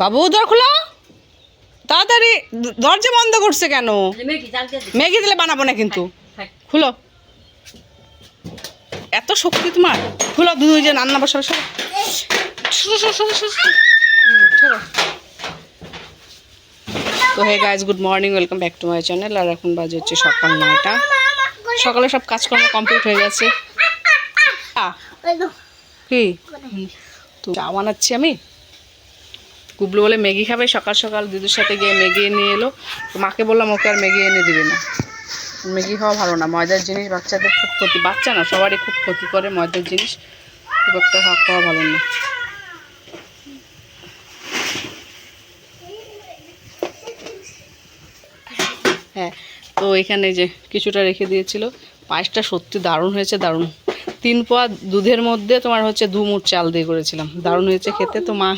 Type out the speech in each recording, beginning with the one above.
বাবু দর খোলো। তাড়াতাড়ি দরজা বন্ধ করছে কেন? ম্যাগি দিলে বানাবো না কিন্তু। খুলো। এত শক্তি তোমার। খুলো দুই যে রান্না বসাবে সব তো hey guys good morning welcome back to my channel আর এখন বাজে হচ্ছে সকাল নয়টা। সকালে সব কাজকর্ম কমপ্লিট হয়ে গেছে। কি? তো চা বানাচ্ছি আমি। গুবলু বলে, ম্যাগি খাবে? সকাল সকাল দিদির সাথে গিয়ে ম্যাগি নিয়ে এলো। মাকে বললাম, ওকে আর ম্যাগি এনে দিবে না। ম্যাগি খাওয়া ভালো না, ময়দার জিনিস বাচ্চাদের খুব ক্ষতি, বাচ্চা না, সবারই খুব ক্ষতি করে ময়দার জিনিস। খুব একটা খাওয়া ভালো না। হ্যাঁ তো এখানে যে কিছুটা রেখে দিয়েছিল, পায়েসটা সত্যি দারুণ হয়েছে, দারুণ। তিন পোয়া দুধের মধ্যে তোমার হচ্ছে দু মুঠ চাল দিয়ে করেছিলাম। দারুণ হয়েছে খেতে। তো মা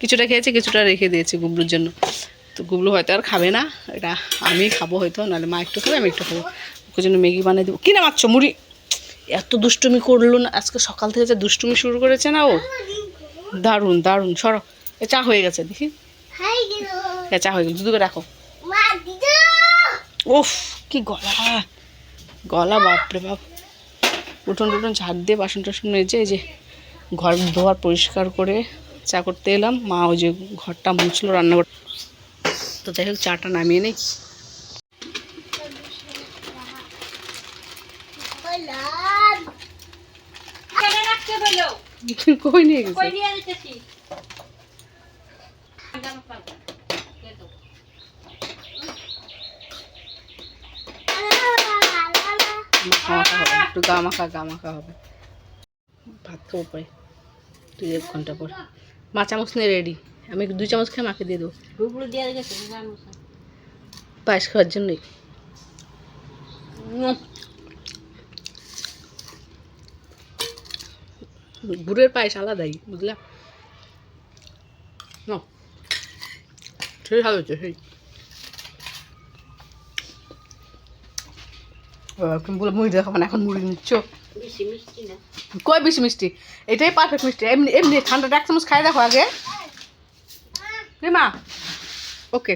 কিছুটা খেয়েছে কিছুটা রেখে দিয়েছি গুবলুর জন্য। তো গুবলু হয়তো আর খাবে না। এটা আমি খাব হয়তো নাহলে মা একটু খাবে আমি একটু খাব। ওর জন্য ম্যাগি বানিয়ে দেবো। কিনা মারছো মুড়ি? এত দুষ্টুমি করল না। আজকে সকাল থেকে যে দুষ্টুমি শুরু করেছে না ও? দারুণ দারুণ। সরো। এ চা হয়ে গেছে দেখি। চা হয়ে গেছে। দুধকে রাখো। উফ কি গলা। গলা বাপরে বাপ। উঠোন টুটন ঝাড় দিয়ে বাসন টাসন মেজে এই যে ঘর ধোয়ার পরিষ্কার করে চা করতে এলাম। মা ওই যে ঘরটা মুছলো রান্নাঘর। তো যাই হোক চাটা নামিয়ে নেই। কই নিয়ে গেছে? মাখা হবে। একটু গা মাখা গা মাখা হবে। ভাত খাব পরে। দুই এক ঘণ্টা পর। মা চামচ নিয়ে রেডি আমি দুই চামচ খেয়ে মাকে দিয়ে দেবো। পায়েস খাওয়ার জন্যই। গুড়ের পায়েস আলাদাই বুঝলা? না সেই ভালো হচ্ছে সেই। তুমি বলে মুড়ি দেখাবো না এখন মুড়ি নিচ্ছ। কই বেশি মিষ্টি? এটাই পারফেক্ট মিষ্টি। এমনি এমনি ঠান্ডাটা এক চামচ খাই দেখো আগে। মা। ওকে।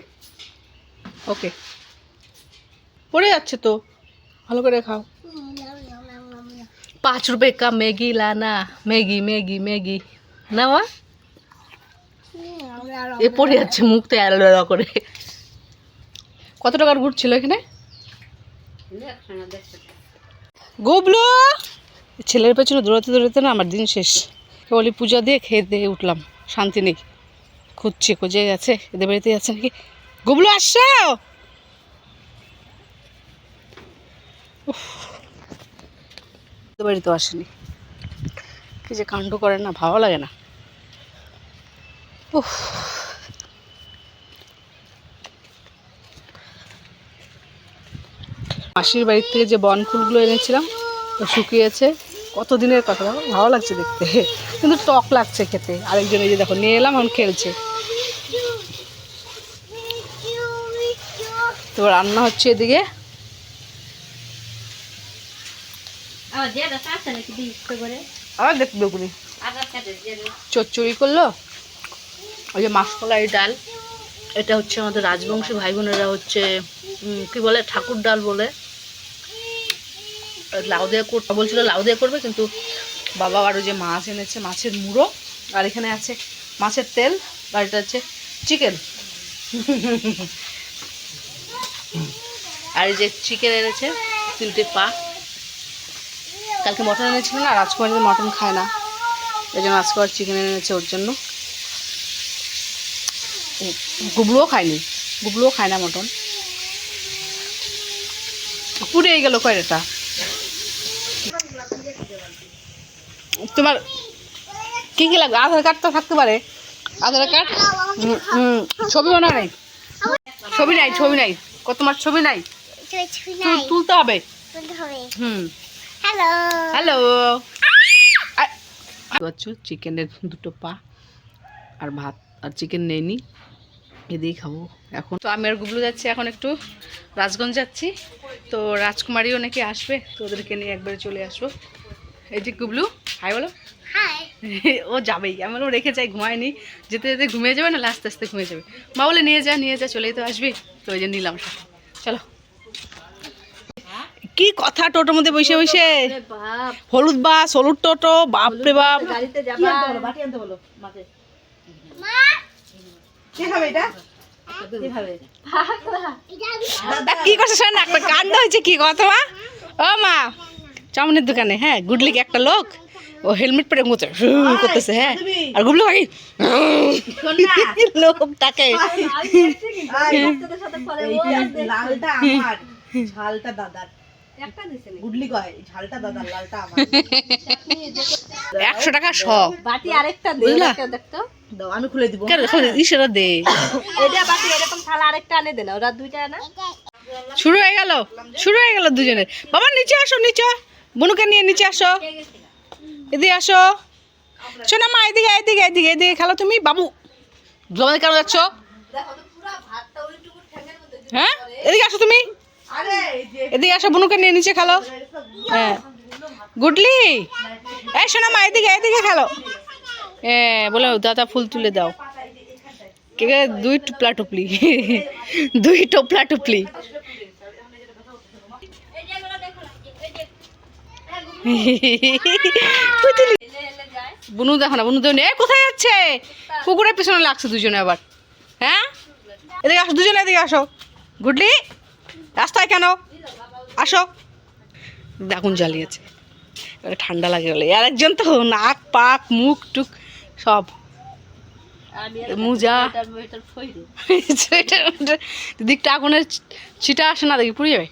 ওকে। পড়ে যাচ্ছে তো। ভালো করে খাও। পাঁচ রুপে কা ম্যাগি লানা। Maggi Maggi Maggi. না মা? এ পড়ে যাচ্ছে মুখ তো অ্যালোয়া করে। কত টাকার গুড় ছিল এখানে? গুবলু! ছেলের পেছনে দৌড়াতে দৌড়াতে না আমার দিন শেষ। কেবলই পূজা দিয়ে খেয়ে দিয়ে উঠলাম। শান্তি নেই। খুঁজছে, খুঁজে গেছে এদের বাড়িতে যাচ্ছে নাকি? গুবলু, আসছো? বাড়িতেও আসেনি। কি যে কাণ্ড করে না, ভালো লাগে না। উফ। মাসির বাড়ির থেকে যে বন ফুলগুলো এনেছিলাম তো শুকিয়েছে। কত দিনের কথা দেখো, ভালো লাগছে দেখতে। কিন্তু টক লাগছে খেতে। আরেকজন এই যে দেখো নিয়ে এলাম এখন খেলছে। তো রান্না হচ্ছে এদিকে। আবার দেখবে ওগুলি চচ্চড়ি করল? ওই যে মাসকলাই ডাল। এটা হচ্ছে আমাদের রাজবংশী ভাই বোনেরা হচ্ছে কি বলে? ঠাকুর ডাল বলে। লাউ দিয়ে করতে বলছিল লাউ দিয়ে করবে, কিন্তু বাবা আরও যে মাছ এনেছে, মাছের মুড়ো, আর এখানে আছে মাছের তেল, আর এটা হচ্ছে চিকেন আর যে চিকেন এনেছে, তিনটে পা। কালকে মটন এনেছিল না, রাজকুমারী মটন খায় না। এই জন্য আজকে আর চিকেন এনেছে ওর জন্য। গুবলুও খায়নি, গুবলুও খায় না মটন। পুড়ে গেল কয়টা? তোমার কি কি লাগবে? আধার কার্ড তো থাকতে পারে। আধার কার্ড ছবি হুম, ছবিও না নাই? ছবি নাই ছবি নাই। কত তোমার ছবি নাই? তুল- তুলতে হবে। হুম। হ্যালো হ্যালো পাচ্ছ চিকেনের দুটো পা আর ভাত আর চিকেন নেইনি এদিকেই খাব। এখন তো আমি আর গুবলু যাচ্ছি এখন একটু রাজগঞ্জ যাচ্ছি। তো রাজকুমারীও নাকি আসবে তো ওদেরকে নিয়ে একবারে চলে আসব। এই যে গুবলু। হাই বলো। হাই। ও যাবেই। আমি বললাম রেখে যাই ঘুমায়নি। যেতে যেতে ঘুমিয়ে যাবে না? আস্তে আস্তে ঘুমিয়ে যাবে। মা বলে নিয়ে যা নিয়ে যা চলেই তো আসবি। তো ওই যে নিলাম সাথে। চলো। কি কথা টোটোর মধ্যে বসে বসে? হলুদ বাস হলুদ টোটো বাপ রে বাপ। গাড়িতে যাবা। বাটি আনতে বলো মাকে। কে খাবে এটা? কে করছে শোন না একটা কাণ্ড হয়েছে কি কথা মা? ও মা চাউমিনের দোকানে হ্যাঁ গুডলিকে একটা লোক। ও হেলমেট পরে মুতে করতেছে হ্যাঁ। আর গুবলু ভাই লোক তাকে। বাচ্চাদের সাথে পরে ও এইটা আর দেখছে। লালটা আমার ঝালটা দাদার। একটা দিছে নি। গুডলি কয় ঝালটা দাদার লালটা আমার। একশো টাকা শ বাটি আরেকটা দেখতো। আমি খুলে দিব। ইসেরা দে। এটা বাটি এরকম থালা আরেকটা আনে দে না ওরা দুইটা না শুরু হয়ে গেল শুরু হয়ে গেল দুজনের। বাবা নিচে আসো নিচে। বনুকে নিয়ে নিচে আসো। এদিকে আসো। শোনা মা, এদিকে এদিকে এদিকে এদিকে খেলো তুমি। বাবু তোমাদের কেন যাচ্ছ? হ্যাঁ? এদিকে আসো তুমি। এদিকে আসো, বুনুকে নিয়ে নিচে খেলো। হ্যাঁ। গুডলি? এই শোনা মা, এদিকে এদিকে খেলো। হ্যাঁ বলে দাদা ফুল তুলে দাও। কে? দুই টুপলা টুপলি। দুই টোপলা টুপলি। বুনু দেখো না বুনু দেখো এ কোথায় যাচ্ছে? কুকুরের পিছনে লাগছে দুজনে আবার। হ্যাঁ? এদিকে আসো দুজনে এদিকে আসো। গুডলি রাস্তায় কেন? আসো। দেখুন জ্বালিয়েছে। এবারে ঠান্ডা লাগে বলে। আর একজন তো নাক পাক মুখ টুক সব। মোজা। দিকটা আগুনের ছিটা আসে না দেখি পুড়ে যাবে?